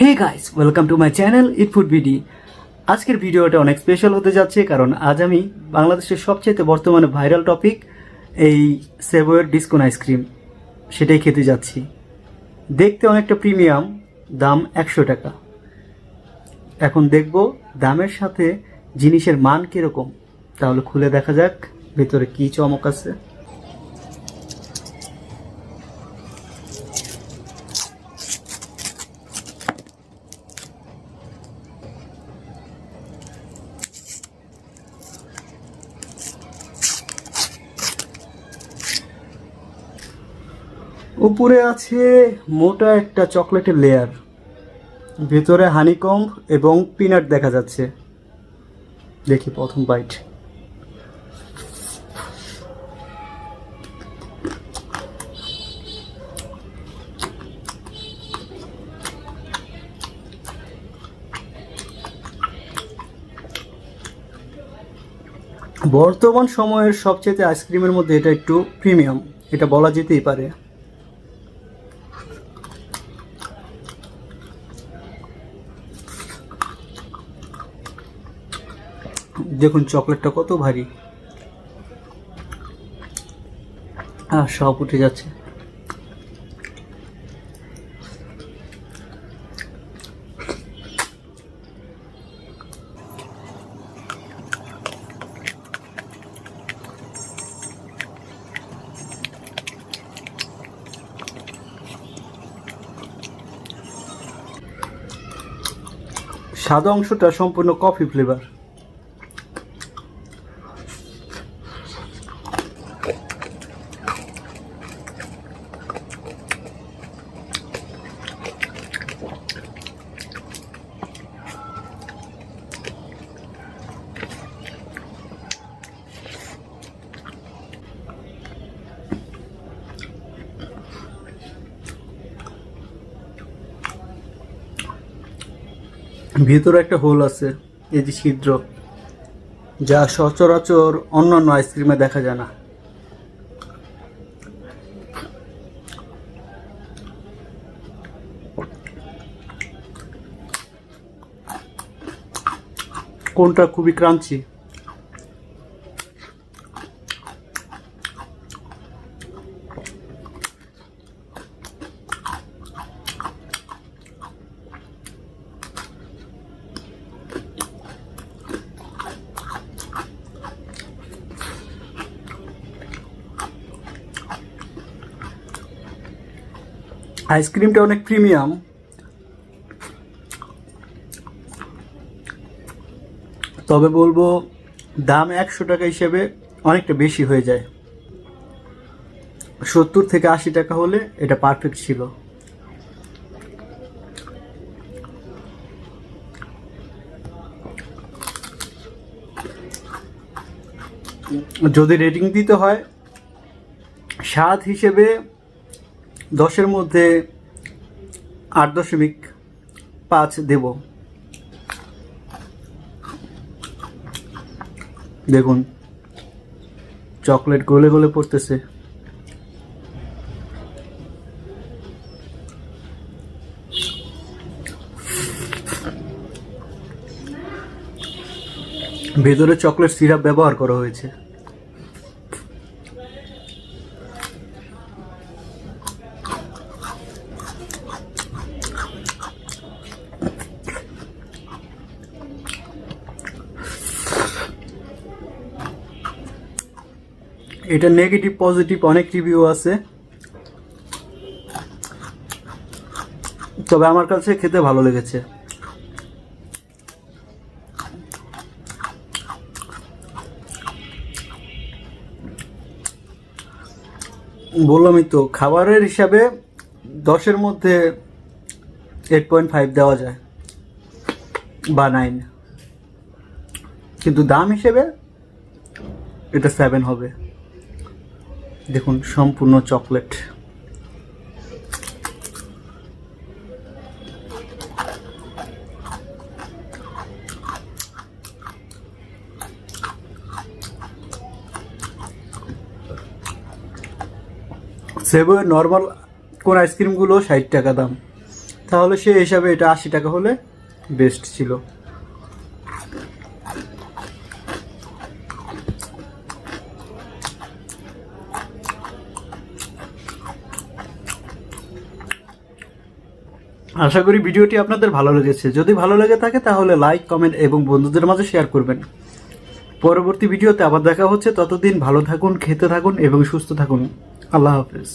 Hey guys welcome to my channel eat food BD আজকের ভিডিওটা অনেক স্পেশাল হতে যাচ্ছে কারণ আজ আমি বাংলাদেশের সবচেয়ে বর্তমানে ভাইরাল টপিক এই সেভয়ের ডিসকোন আইসক্রিম সেটাই খেতে যাচ্ছি। দেখতে অনেকটা প্রিমিয়াম দাম একশো টাকা। এখন দেখব দামের সাথে জিনিসের মান কীরকম। তাহলে খুলে দেখা যাক, ভেতরে কী চমক আছে। উপরে আছে মোটা একটা চকলেটের লেয়ার ভেতরে হানিকম্ব এবং পিনাট দেখা যাচ্ছে। দেখি প্রথম বাইট বর্তমান সময়ের সবচেয়ে আইসক্রিমের মধ্যে এটা একটু প্রিমিয়াম এটা বলা যেতেই পারে। দেখুন চকলেটটা কত ভারী। আহ সব উঠে যাচ্ছে। সাদা অংশটা সম্পূর্ণ কফি ফ্লেভার ভিতরে একটা হোল আছে, এই যে ছিদ্র, যা সচরাচর অন্যান্য আইসক্রিমে দেখা যায় না। কোনটা খুবই ক্রাঞ্চি আইসক্রিমটা অনেক প্রিমিয়াম। তবে বলব, দাম একশো টাকা হিসেবে অনেকটা বেশি হয়ে যায়। সত্তর থেকে আশি টাকা হলে এটা পারফেক্ট ছিল। যদি রেটিং দিতে হয় স্বাদ হিসেবে দশের মধ্যে আট দশমিক পাঁচ দেব। দেখুন, চকলেট গলে গলে পড়তেছে। ভেতরে চকলেট সিরাপ ব্যবহার করা হয়েছে। এটা নেগেটিভ পজিটিভ অনেক রিভিউ আছে। তবে আমার কাছে খেতে ভালো লেগেছে। বললামই তো, খাবারের হিসাবে দশের মধ্যে এইট পয়েন্ট ফাইভ দেওয়া যায়, বা নাইন কিন্তু দাম হিসেবে এটা সেভেন হবে। দেখুন, সম্পূর্ণ চকলেট। সেভের নর্মাল কোন আইসক্রিমগুলো ষাট টাকা দাম। তাহলে সে হিসাবে এটা আশি টাকা হলে বেস্ট ছিল। আশা করি ভিডিওটি আপনাদের ভালো লেগেছে। যদি ভালো লেগে থাকে তাহলে লাইক কমেন্ট এবং বন্ধুদের মাঝে শেয়ার করবেন। পরবর্তী ভিডিওতে আবার দেখা হচ্ছে। ততদিন ভালো থাকুন, খেতে থাকুন এবং সুস্থ থাকুন। আল্লাহ হাফেজ।